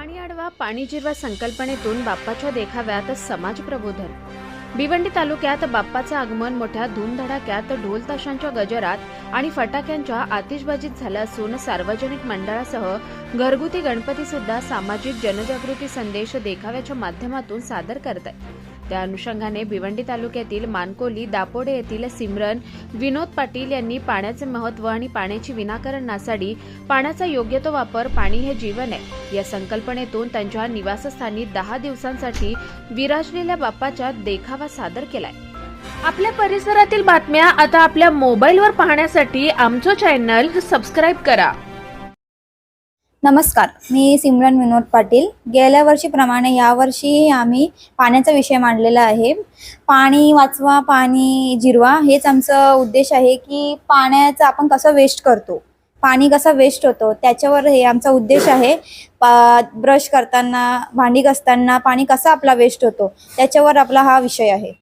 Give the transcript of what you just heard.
पाणी अडवा पाणी जिरवा संकल्पनेतून बाप्पाच्या देखाव्यात समाज प्रबोधन. भिवंडी तालुक्यात बाप्पाचं आगमन मोठ्या धूमधडाक्यात ढोल ताशांच्या गजरात आणि फटाक्यांच्या आतिषबाजीत झालं असून सार्वजनिक मंडळासह घरगुती गणपती सुद्धा सामाजिक जनजागृती संदेश देखाव्याच्या माध्यमातून सादर करत आहे त्या अनुषंगाने भिवंडी तालुक्यातील मानकोली दापोडे येथील सिमरन विनोद पाटील यांनी पाण्याचे महत्त्व आणि पाण्याची विनाकारण नासाडी पाण्याचा योग्य तो वापर पाणी हे जीवन आहे. या संकल्पनेतून त्यांच्या निवासस्थानी दहा दिवसांसाठी विराजलेल्या बाप्पाच्या देखावा सादर केलाय. आपल्या परिसरातील बातम्या आता आपल्या मोबाईलवर पाहण्यासाठी आमचं चॅनल सबस्क्राईब करा. नमस्कार मी सिमरन विनोद पाटील. गेल्या वर्षीप्रमाणे यावर्षी आम्ही पाण्याचा विषय मांडलेला आहे. पाणी वाचवा पाणी जिरवा हेच आमचं उद्देश आहे की पाण्याचं आपण कसं वेस्ट करतो? पाणी कसं वेस्ट होतो? त्याच्यावर हे आमचा उद्देश आहे. पा ब्रश करताना भांडी घासताना पाणी कसं आपला वेस्ट होतो? त्याच्यावर आपला हा विषय आहे.